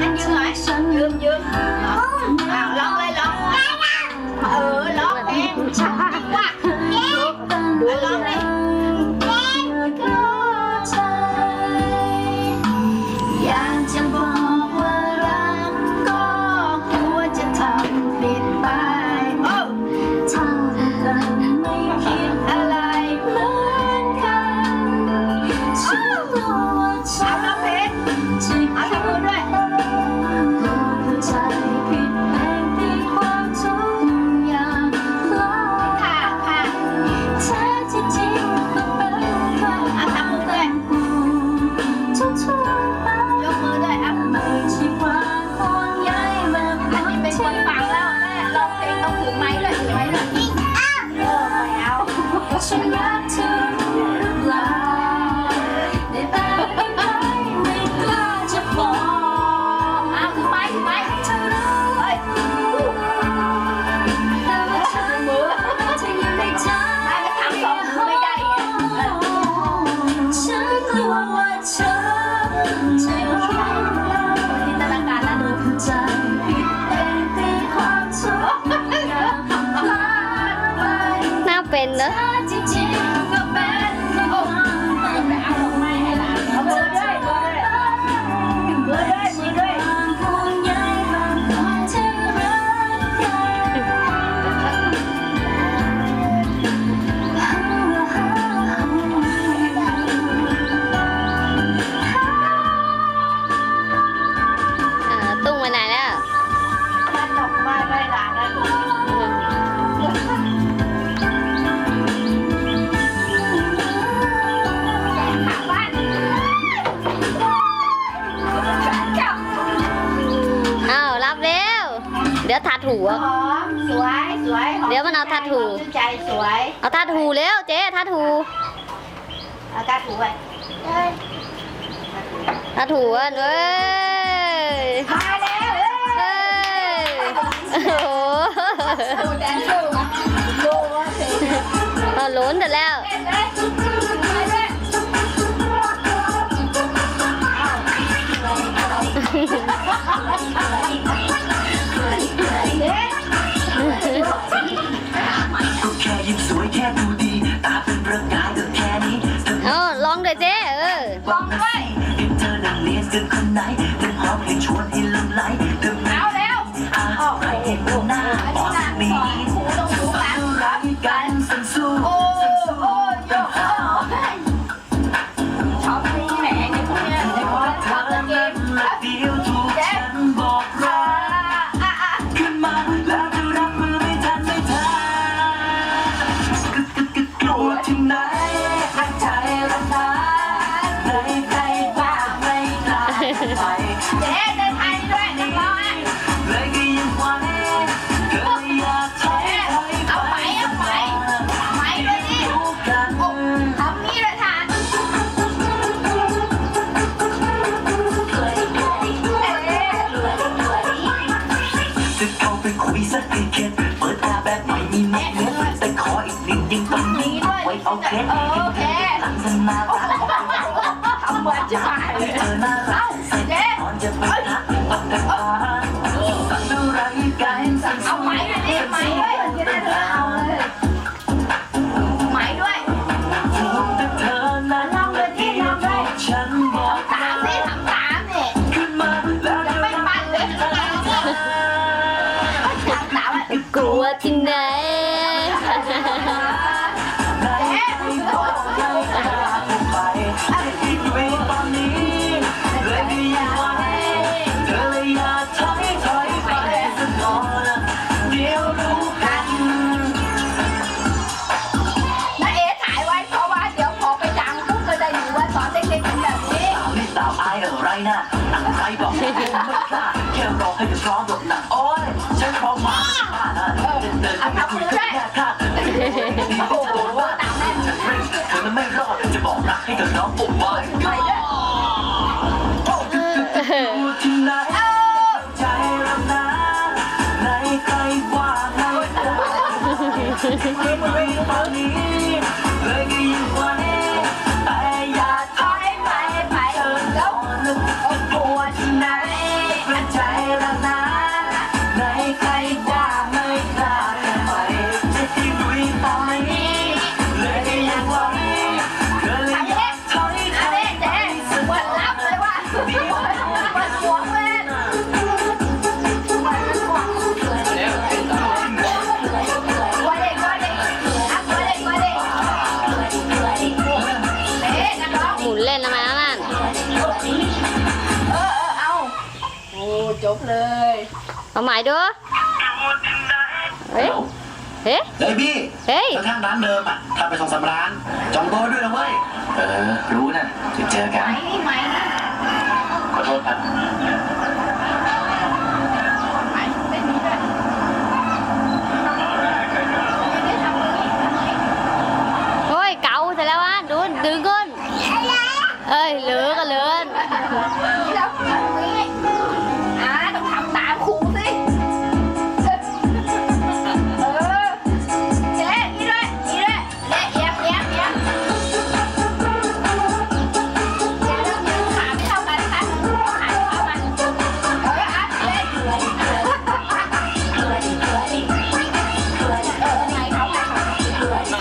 งั้นยืมหน่อยยืมยืมอ้าว ว เดี๋ยวทาถูหอะอมสวยสวยหอเดี๋ยวมันเอาทัดหูชื่นใจสวยเอาทาถูเร็วเจ๊ทาถูเอาทัดหูไว้เอ้ยทาถูอะเว้ยมาแล้วเอ้ยเอ้ยโอ้โหดูแดนดูดูว่าเสร็จเอาล้นแต่แล้วเล่นเลยไปเลย นั่งเลียนกันคนไหนเดินหอมให้ชวนให้ลำไหลเดินมาเอาแล้วอะไรเห็นหน้าบอกสักนิดหูต้องหูหลังรักกันสันสู้โอ้โอ้โยโอ้ชอบมีแหมในพวกเนี้ยในพวกเธชอบอเล่นเกนั้มนละเดียว กนิดยังต้องมีไว้เอาเคล็ดหลังสนารักทำเหมือนจะหายเลยเธอน่ารักเสร็จตอนจะไปทักปักกันฟ้าสั่งอะไรกันสั่งเอาไหมด้วยดิไหมด้วยจะได้เธอเอาเลยไหมด้วยแต่เธอนั้นละเดียวถูกฉันบอกสามนี่ทำสามนี่ขึ้นมาแล้วจะไม่รับปันเลยทำสามอะกลัวที่ไหนไหน นนี้เลยก็ยังไหวเธอเลยอยากถอยถอยไปสักหน่อยเดี๋ยวรู้กันน้าเอ๋ถ่ายไว้เพราะว่าเดี๋ยวพอไปดังปุ๊บก็จะอยู่ว่าสอนเด็กๆเป็นแบบนี้ สาวนี่สาวอายอะไรนะหนังใจบอกไม่กล้าแค่รอให้เธอพร้อมหลบหนักโอ้ยฉันพร้อมมาบ้านะเดินเดิน 可不可以抱你 นทำไมล่ะนั่นเออเออเอาโอ้จบเลยเอาใหม่ดูเฮ้ยเฮ้ยเฮ้ยพี่เฮ้ยข้างร้านเดิมอะถ้าไปสองสาร้าน จองโต๊ะด้วยนะเว้ย เออ รู้นะจะเจอกัน ขอโทษครับ